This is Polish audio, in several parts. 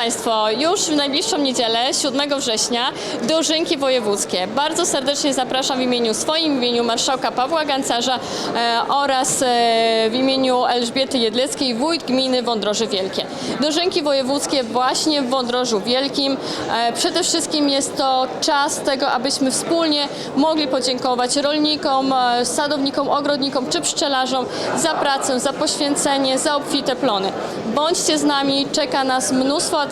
Państwo, już w najbliższą niedzielę, 7 września, dożynki wojewódzkie. Bardzo serdecznie zapraszam w imieniu swoim, w imieniu marszałka Pawła Gancarza e, oraz e, w imieniu Elżbiety Jedleckiej, wójt gminy Wądroże Wielkie. Dożynki wojewódzkie właśnie w Wądrożu Wielkim. E, przede wszystkim jest to czas tego, abyśmy wspólnie mogli podziękować rolnikom, e, sadownikom, ogrodnikom czy pszczelarzom za pracę, za poświęcenie, za obfite plony. Bądźcie z nami, czeka nas mnóstwo atrakcji.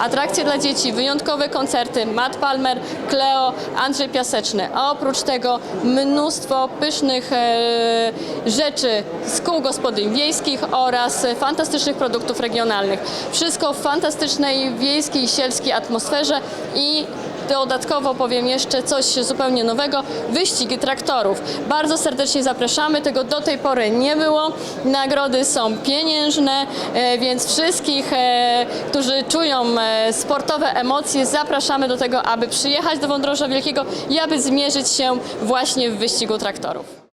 Atrakcje dla dzieci, wyjątkowe koncerty, Matt Palmer, Cleo, Andrzej Piaseczny, a oprócz tego mnóstwo pysznych e, rzeczy z kół gospodyń wiejskich oraz fantastycznych produktów regionalnych. Wszystko w fantastycznej wiejskiej sielskiej atmosferze i Dodatkowo powiem jeszcze coś zupełnie nowego, wyścigi traktorów. Bardzo serdecznie zapraszamy, tego do tej pory nie było. Nagrody są pieniężne, e, więc wszystkich, e, którzy czują e, sportowe emocje, zapraszamy do tego, aby przyjechać do Wądroża Wielkiego i aby zmierzyć się właśnie w wyścigu traktorów.